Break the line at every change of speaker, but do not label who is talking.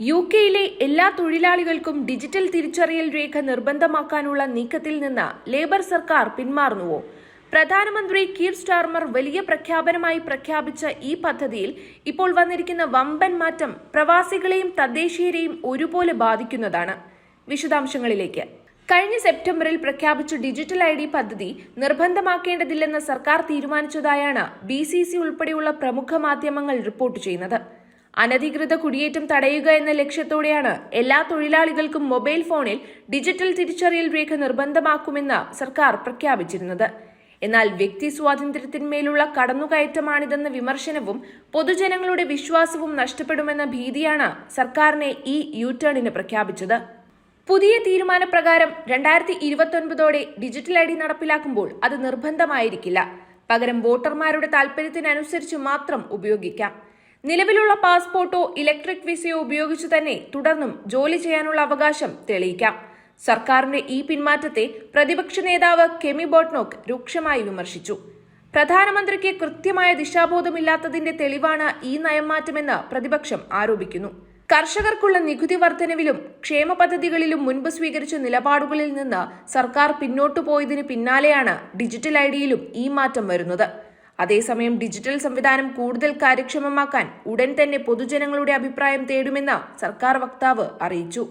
U കെയിലെ എല്ലാ തൊഴിലാളികൾക്കും ഡിജിറ്റൽ തിരിച്ചറിയൽ രേഖ നിർബന്ധമാക്കാനുള്ള നീക്കത്തിൽ നിന്ന് ലേബർ സർക്കാർ പിന്മാറുന്നുവോ? പ്രധാനമന്ത്രി കീർ സ്റ്റാർമർ വലിയ പ്രഖ്യാപനമായി പ്രഖ്യാപിച്ച ഈ പദ്ധതിയിൽ ഇപ്പോൾ വന്നിരിക്കുന്ന വമ്പൻ മാറ്റം പ്രവാസികളെയും തദ്ദേശീയരെയും ഒരുപോലെ ബാധിക്കുന്നതാണ്. വിശദാംശങ്ങളിലേക്ക്. കഴിഞ്ഞ സെപ്റ്റംബറിൽ പ്രഖ്യാപിച്ച ഡിജിറ്റൽ ഐ ഡി പദ്ധതി നിർബന്ധമാക്കേണ്ടതില്ലെന്ന് സർക്കാർ തീരുമാനിച്ചതായാണ് ബി സി സി ഉൾപ്പെടെയുള്ള പ്രമുഖ മാധ്യമങ്ങൾ റിപ്പോർട്ട് ചെയ്യുന്നത്. അനധികൃത കുടിയേറ്റം തടയുക എന്ന ലക്ഷ്യത്തോടെയാണ് എല്ലാ തൊഴിലാളികൾക്കും മൊബൈൽ ഫോണിൽ ഡിജിറ്റൽ തിരിച്ചറിയൽ രേഖ നിർബന്ധമാക്കുമെന്ന് സർക്കാർ പ്രഖ്യാപിച്ചിരുന്നത്. എന്നാൽ വ്യക്തി സ്വാതന്ത്ര്യത്തിന്മേലുള്ള കടന്നുകയറ്റമാണിതെന്ന വിമർശനവും പൊതുജനങ്ങളുടെ വിശ്വാസവും നഷ്ടപ്പെടുമെന്ന ഭീതിയാണ് സർക്കാരിനെ ഈ യു ടേണിന് പ്രഖ്യാപിച്ചത്. പുതിയ തീരുമാനപ്രകാരം രണ്ടായിരത്തി ഇരുപത്തൊൻപതോടെ ഡിജിറ്റൽ ഐ ഡി നടപ്പിലാക്കുമ്പോൾ അത് നിർബന്ധമായിരിക്കില്ല. പകരം വോട്ടർമാരുടെ താൽപര്യത്തിനനുസരിച്ച് മാത്രം ഉപയോഗിക്കാം. നിലവിലുള്ള പാസ്പോർട്ടോ ഇലക്ട്രിക് വിസയോ ഉപയോഗിച്ചു തന്നെ തുടർന്നും ജോലി ചെയ്യാനുള്ള അവകാശം തെളിയിക്കാം. സർക്കാരിന്റെ ഈ പിന്മാറ്റത്തെ പ്രതിപക്ഷ നേതാവ് കെമി ബോട്ട്നോക്ക് രൂക്ഷമായി വിമർശിച്ചു. പ്രധാനമന്ത്രിക്ക് കൃത്യമായ ദിശാബോധമില്ലാത്തതിന്റെ തെളിവാണ് ഈ നയം മാറ്റമെന്ന് പ്രതിപക്ഷം ആരോപിക്കുന്നു. കർഷകർക്കുള്ള നികുതി വർധനവിലും ക്ഷേമ പദ്ധതികളിലും മുൻപ് സ്വീകരിച്ച നിലപാടുകളിൽ നിന്ന് സർക്കാർ പിന്നോട്ടു പോയതിന് പിന്നാലെയാണ് ഡിജിറ്റൽ ഐഡിയിലും ഈ മാറ്റം വരുന്നത്. അതേസമയം ഡിജിറ്റൽ സംവിധാനം കൂടുതൽ കാര്യക്ഷമമാക്കാൻ ഉടൻ തന്നെ പൊതുജനങ്ങളുടെ അഭിപ്രായം തേടുമെന്ന് സർക്കാർ വക്താവ് അറിയിച്ചു.